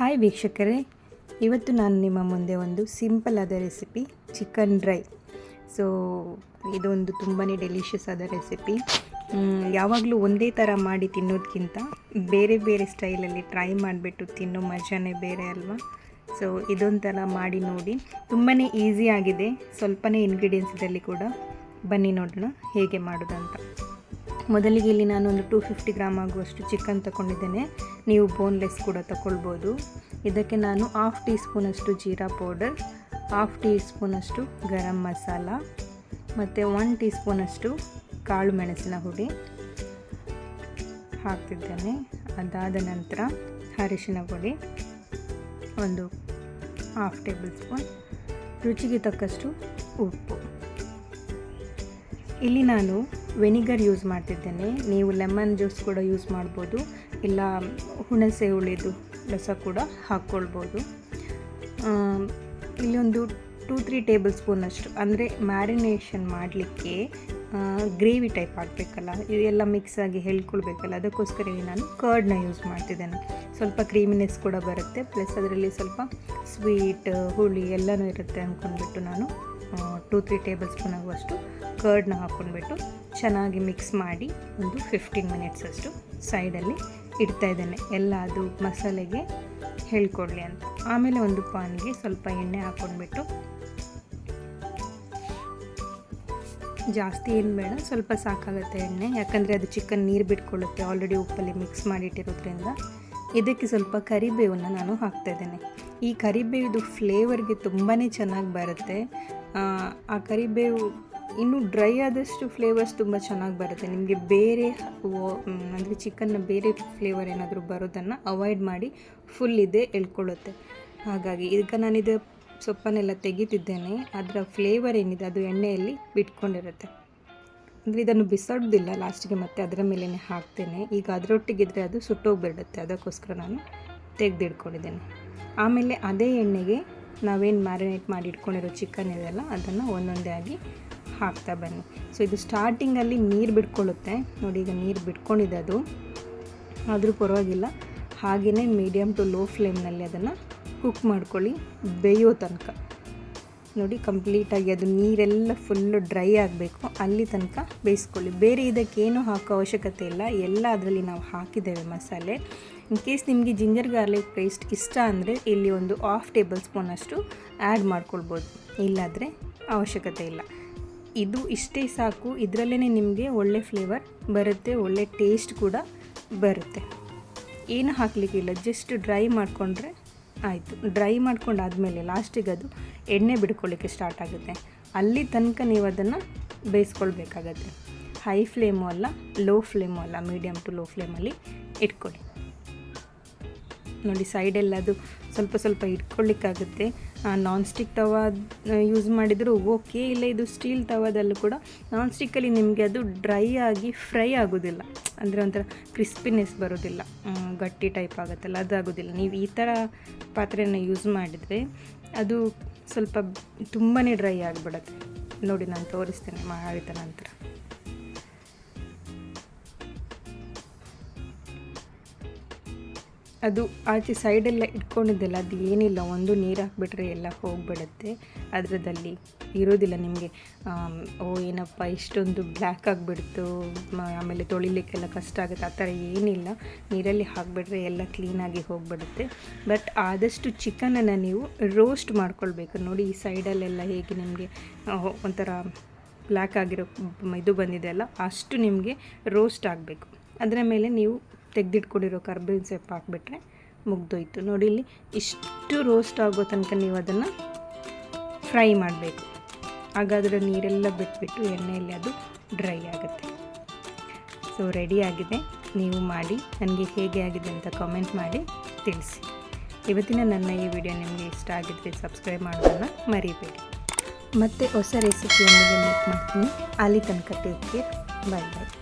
Hi ವೀಕ್ಷಕರೇ, ಇವತ್ತು ನಾನು ನಿಮ್ಮ ಮುಂದೆ ಒಂದು ಸಿಂಪಲ್ ಆದ ರೆಸಿಪಿ, ಚಿಕನ್ ಡ್ರೈ. ಸೊ ಇದೊಂದು ತುಂಬಾ ಡೆಲಿಷಿಯಸ್ ಆದ ರೆಸಿಪಿ. ಯಾವಾಗಲೂ ಒಂದೇ ಥರ ಮಾಡಿ ತಿನ್ನೋದಕ್ಕಿಂತ ಬೇರೆ ಬೇರೆ ಸ್ಟೈಲಲ್ಲಿ ಟ್ರೈ ಮಾಡಿಬಿಟ್ಟು ತಿನ್ನೋ ಮಜಾನೇ ಬೇರೆ ಅಲ್ವಾ? ಸೊ ಇದೊಂಥರ ಮಾಡಿ ನೋಡಿ. ತುಂಬಾ ಈಸಿ ಆಗಿದೆ. ಸ್ವಲ್ಪನೇ ಇಂಗ್ರೀಡಿಯೆಂಟ್ಸ್ ಇದರಲ್ಲಿ ಕೂಡ. ಬನ್ನಿ ನೋಡೋಣ, ಹೇಗೆ ಮಾಡೋದಂತ. ಮೊದಲಿಗೆ ಇಲ್ಲಿ ನಾನು ಒಂದು ಟೂ ಫಿಫ್ಟಿ ಗ್ರಾಮ್ ಆಗುವಷ್ಟು ಚಿಕನ್ ತಗೊಂಡಿದ್ದೇನೆ ನೀವು ಬೋನ್ಲೆಸ್ ಕೂಡ ತಗೊಳ್ಬೋದು ಇದಕ್ಕೆ ನಾನು ಹಾಫ್ ಟೀ ಸ್ಪೂನಷ್ಟು ಜೀರಾ ಪೌಡರ್ ಹಾಫ್ ಟೀ ಸ್ಪೂನಷ್ಟು ಗರಂ ಮಸಾಲ, ಮತ್ತು ಒನ್ ಟೀ ಸ್ಪೂನಷ್ಟು ಕಾಳು ಮೆಣಸಿನ ಹುಡಿ ಹಾಕ್ತಿದ್ದೇನೆ. ಅದಾದ ನಂತರ ಅರಿಶಿನ ಪುಡಿ, ಒಂದು ಹಾಫ್ ಟೇಬಲ್ ಸ್ಪೂನ್ ರುಚಿಗೆ ತಕ್ಕಷ್ಟು ಉಪ್ಪು. ಇಲ್ಲಿ ನಾನು ವೆನಿಗರ್ ಯೂಸ್ ಮಾಡ್ತಿದ್ದೇನೆ. ನೀವು ಲೆಮನ್ ಜ್ಯೂಸ್ ಕೂಡ ಯೂಸ್ ಮಾಡ್ಬೋದು. ಇಲ್ಲ ಹುಣಸೆ ಹುಳಿದು ರಸ ಕೂಡ ಹಾಕ್ಕೊಳ್ಬೋದು. ಇಲ್ಲೊಂದು ಟೂ ತ್ರೀ ಟೇಬಲ್ ಸ್ಪೂನಷ್ಟು ಅಂದರೆ ಮ್ಯಾರಿನೇಷನ್ ಮಾಡಲಿಕ್ಕೆ ಗ್ರೇವಿ ಟೈಪ್ ಆಗಬೇಕಲ್ಲ ಇದೆಲ್ಲ ಮಿಕ್ಸ್ ಆಗಿ ಹೇಳ್ಕೊಳ್ಬೇಕಲ್ಲ. ಅದಕ್ಕೋಸ್ಕರ ನಾನು ಕರ್ಡ್ನ ಯೂಸ್ ಮಾಡ್ತಿದ್ದೇನೆ. ಸ್ವಲ್ಪ ಕ್ರೀಮಿನೆಸ್ ಕೂಡ ಬರುತ್ತೆ. ಪ್ಲಸ್ ಅದರಲ್ಲಿ ಸ್ವಲ್ಪ ಸ್ವೀಟ್ ಹುಳಿ ಎಲ್ಲನೂ ಇರುತ್ತೆ ಅಂದ್ಕೊಂಡ್ಬಿಟ್ಟು ನಾನು ಟೂ ತ್ರೀ ಟೇಬಲ್ ಸ್ಪೂನ್ ಆಗುವಷ್ಟು ಕರ್ಡ್ನ ಹಾಕ್ಕೊಂಡ್ಬಿಟ್ಟು ಚೆನ್ನಾಗಿ ಮಿಕ್ಸ್ ಮಾಡಿ ಒಂದು ಫಿಫ್ಟೀನ್ ಮಿನಿಟ್ಸ್ ಅಷ್ಟು ಸೈಡಲ್ಲಿ ಇಡ್ತಾ ಇದ್ದೇನೆ. ಎಲ್ಲ ಅದು ಮಸಾಲೆಗೆ ಹೇಳ್ಕೊಡ್ಲಿ ಅಂತ. ಆಮೇಲೆ ಒಂದು ಪಾನ್ಗೆ ಸ್ವಲ್ಪ ಎಣ್ಣೆ ಹಾಕ್ಕೊಂಡ್ಬಿಟ್ಟು ಜಾಸ್ತಿ ಏನು ಬೇಡ, ಸ್ವಲ್ಪ ಸಾಕಾಗುತ್ತೆ ಎಣ್ಣೆ. ಯಾಕಂದರೆ ಅದು ಚಿಕನ್ ನೀರು ಬಿಟ್ಕೊಳ್ಳುತ್ತೆ. ಆಲ್ರೆಡಿ ಉಪ್ಪಲ್ಲಿ ಮಿಕ್ಸ್ ಮಾಡಿಟ್ಟಿರೋದ್ರಿಂದ ಇದಕ್ಕೆ ಸ್ವಲ್ಪ ಕರಿಬೇವನ್ನು ನಾನು ಹಾಕ್ತಾ ಇದ್ದೇನೆ. ಈ ಕರಿಬೇವಿದು ಫ್ಲೇವರ್ಗೆ ತುಂಬಾ ಚೆನ್ನಾಗಿ ಬರುತ್ತೆ. ಆ ಕರಿಬೇವು ಇನ್ನೂ ಡ್ರೈ ಆದಷ್ಟು ಫ್ಲೇವರ್ಸ್ ತುಂಬ ಚೆನ್ನಾಗಿ ಬರುತ್ತೆ. ನಿಮಗೆ ಬೇರೆ ಅಂದರೆ ಚಿಕನ್ನ ಬೇರೆ ಫ್ಲೇವರ್ ಏನಾದರೂ ಬರೋದನ್ನು ಅವಾಯ್ಡ್ ಮಾಡಿ ಫುಲ್ ಇದೆ ಎಳ್ಕೊಳ್ಳುತ್ತೆ ಹಾಗಾಗಿ ಈಗ ನಾನಿದು ಸೊಪ್ಪನ್ನೆಲ್ಲ ತೆಗಿತಿದ್ದೇನೆ. ಅದರ ಫ್ಲೇವರ್ ಏನಿದೆ ಅದು ಎಣ್ಣೆಯಲ್ಲಿ ಬಿಟ್ಕೊಂಡಿರುತ್ತೆ. ಅಂದರೆ ಇದನ್ನು ಬಿಸಾಡೋದಿಲ್ಲ ಲಾಸ್ಟಿಗೆ ಮತ್ತೆ ಅದರ ಮೇಲೇ ಹಾಕ್ತೇನೆ. ಈಗ ಅದರೊಟ್ಟಿಗಿದ್ರೆ ಅದು ಸುಟ್ಟೋಗ್ಬಿಡುತ್ತೆ. ಅದಕ್ಕೋಸ್ಕರ ನಾನು ತೆಗೆದಿಡ್ಕೊಂಡಿದ್ದೇನೆ. ಆಮೇಲೆ ಅದೇ ಎಣ್ಣೆಗೆ ನಾವೇನು ಮ್ಯಾರಿನೇಟ್ ಮಾಡಿ ಇಟ್ಕೊಂಡಿರೋ ಚಿಕನ್ ಇದೆಲ್ಲ ಅದನ್ನು ಒಂದೊಂದೇ ಆಗಿ ಹಾಕ್ತಾ ಬನ್ನಿ. ಸೊ ಇದು ಸ್ಟಾರ್ಟಿಂಗಲ್ಲಿ ನೀರು ಬಿಟ್ಕೊಳ್ಳುತ್ತೆ. ನೋಡಿ, ಈಗ ನೀರು ಬಿಟ್ಕೊಂಡಿದೆ ಅದು. ಆದರೂ ಪರವಾಗಿಲ್ಲ. ಹಾಗೆಯೇ ಮೀಡಿಯಮ್ ಟು ಲೋ ಫ್ಲೇಮ್ನಲ್ಲಿ ಅದನ್ನು ಕುಕ್ ಮಾಡ್ಕೊಳ್ಳಿ, ಬೇಯೋ ತನಕ. ನೋಡಿ ಕಂಪ್ಲೀಟಾಗಿ ಅದು ನೀರೆಲ್ಲ ಫುಲ್ಲು ಡ್ರೈ ಆಗಬೇಕು. ಅಲ್ಲಿ ತನಕ ಬೇಯಿಸ್ಕೊಳ್ಳಿ. ಬೇರೆ ಇದಕ್ಕೇನು ಹಾಕೋ ಅವಶ್ಯಕತೆ ಇಲ್ಲ. ಎಲ್ಲ ಅದರಲ್ಲಿ ನಾವು ಹಾಕಿದ್ದೇವೆ ಮಸಾಲೆ. ಇನ್ ಕೇಸ್ ನಿಮಗೆ ಜಿಂಜರ್ ಗಾರ್ಲಿಕ್ ಪೇಸ್ಟ್ ಇಷ್ಟ ಅಂದರೆ ಇಲ್ಲಿ ಒಂದು ಹಾಫ್ ಟೇಬಲ್ ಸ್ಪೂನಷ್ಟು ಆ್ಯಡ್ ಮಾಡ್ಕೊಳ್ಬೋದು. ಇಲ್ಲಾದರೆ ಅವಶ್ಯಕತೆ ಇಲ್ಲ. ಇದು ಇಷ್ಟೇ ಸಾಕು. ಇದರಲ್ಲೇ ನಿಮಗೆ ಒಳ್ಳೆ ಫ್ಲೇವರ್ ಬರುತ್ತೆ, ಒಳ್ಳೆ ಟೇಸ್ಟ್ ಕೂಡ ಬರುತ್ತೆ. ಏನು ಹಾಕಲಿಕ್ಕಿಲ್ಲ. ಜಸ್ಟ್ ಡ್ರೈ ಮಾಡಿಕೊಂಡ್ರೆ ಆಯಿತು. ಡ್ರೈ ಮಾಡ್ಕೊಂಡಾದಮೇಲೆ ಲಾಸ್ಟಿಗೆ ಅದು ಎಣ್ಣೆ ಬಿಡ್ಕೊಳ್ಳಿಕ್ಕೆ ಸ್ಟಾರ್ಟ್ ಆಗುತ್ತೆ. ಅಲ್ಲಿ ತನಕ ನೀವು ಅದನ್ನು ಬೇಯಿಸ್ಕೊಳ್ಬೇಕಾಗತ್ತೆ. ಹೈ ಫ್ಲೇಮು ಅಲ್ಲ, ಲೋ ಫ್ಲೇಮು ಅಲ್ಲ ಮೀಡಿಯಮ್ ಟು ಲೋ ಫ್ಲೇಮಲ್ಲಿ ಇಟ್ಕೊಳ್ಳಿ. ನೋಡಿ, ಸೈಡೆಲ್ಲ ಅದು ಸ್ವಲ್ಪ ಸ್ವಲ್ಪ ಇಟ್ಕೊಳ್ಳಿಕ್ಕಾಗುತ್ತೆ. ನಾನ್ ಸ್ಟಿಕ್ ತವಾ ಯೂಸ್ ಮಾಡಿದರೂ ಓಕೆ ಇಲ್ಲ ಇದು ಸ್ಟೀಲ್ ತವಾದಲ್ಲೂ ಕೂಡ ನಾನ್ ಸ್ಟಿಕ್ಕಲ್ಲಿ ನಿಮಗೆ ಅದು ಡ್ರೈ ಆಗಿ ಫ್ರೈ ಆಗೋದಿಲ್ಲ. ಅಂದರೆ ಒಂಥರ ಕ್ರಿಸ್ಪಿನೆಸ್ ಬರೋದಿಲ್ಲ. ಗಟ್ಟಿ ಟೈಪ್ ಆಗುತ್ತಲ್ಲ, ಅದಾಗೋದಿಲ್ಲ. ನೀವು ಈ ಥರ ಪಾತ್ರೆಯನ್ನು ಯೂಸ್ ಮಾಡಿದರೆ ಅದು ಸ್ವಲ್ಪ ತುಂಬಾ ಡ್ರೈ ಆಗಿಬಿಡುತ್ತೆ. ನೋಡಿ, ನಾನು ತೋರಿಸ್ತೇನೆ ಮಾಡಿದ ನಂತರ. ಅದು ಆಚೆ ಸೈಡೆಲ್ಲ ಇಟ್ಕೊಂಡಿದ್ದೆಲ್ಲ, ಅದು ಏನಿಲ್ಲ. ಒಂದು ನೀರು ಹಾಕ್ಬಿಟ್ರೆ ಎಲ್ಲ ಹೋಗಿಬಿಡುತ್ತೆ. ಅದರದಲ್ಲಿ ಇರೋದಿಲ್ಲ ನಿಮಗೆ. ಓ, ಏನಪ್ಪ, ಇಷ್ಟೊಂದು ಬ್ಲ್ಯಾಕ್ ಆಗಿಬಿಡ್ತು. ಆಮೇಲೆ ತೊಳಿಲಿಕ್ಕೆಲ್ಲ ಕಷ್ಟ ಆಗುತ್ತೆ. ಆ ಥರ ಏನಿಲ್ಲ. ನೀರಲ್ಲಿ ಹಾಕಿಬಿಟ್ರೆ ಎಲ್ಲ ಕ್ಲೀನಾಗಿ ಹೋಗಿಬಿಡುತ್ತೆ. ಬಟ್ ಆದಷ್ಟು ಚಿಕನನ್ನು ನೀವು ರೋಸ್ಟ್ ಮಾಡ್ಕೊಳ್ಬೇಕು. ನೋಡಿ, ಈ ಸೈಡಲ್ಲೆಲ್ಲ ಹೇಗೆ ನಿಮಗೆ ಒಂಥರ ಬ್ಲ್ಯಾಕ್ ಆಗಿರೋ ಇದು ಬಂದಿದೆ ಅಲ್ಲ ಅಷ್ಟು ನಿಮಗೆ ರೋಸ್ಟ್ ಆಗಬೇಕು. ಅದರ ಮೇಲೆ ನೀವು ತೆಗೆದಿಟ್ಕೊಂಡಿರೋ ಕರ್ಬೇವಿನ ಸೊಪ್ಪು ಹಾಕ್ಬಿಟ್ರೆ ಮುಗ್ದೋಯ್ತು. ನೋಡಿ, ಇಲ್ಲಿ ಇಷ್ಟು ರೋಸ್ಟ್ ಆಗೋ ತನಕ ನೀವು ಅದನ್ನು ಫ್ರೈ ಮಾಡಬೇಕು. ಹಾಗಾದರೆ ನೀರೆಲ್ಲ ಬಿಟ್ಬಿಟ್ಟು ಎಣ್ಣೆಯಲ್ಲಿ ಅದು ಡ್ರೈ ಆಗುತ್ತೆ. ಸೊ ಆಗಿದೆ. ನೀವು ಮಾಡಿ, ನನಗೆ ಹೇಗೆ ಆಗಿದೆ ಅಂತ ಕಾಮೆಂಟ್ ಮಾಡಿ ತಿಳಿಸಿ. ಇವತ್ತಿನ ನನ್ನ ಈ ವಿಡಿಯೋ ನಿಮಗೆ ಇಷ್ಟ ಆಗಿದ್ರೆ ಸಬ್ಸ್ಕ್ರೈಬ್ ಮಾಡೋದನ್ನು ಮರಿಬೇಡಿ. ಮತ್ತು ಹೊಸ ರೆಸಿಪಿಯೊಂದಿಗೆ ಮೀಟ್ ಮಾಡ್ತೀನಿ. ಅಲ್ಲಿ ತನಕ ಟೇಕ್ ಕೇರ್ ಬಾಯ್ ಬಾಯ್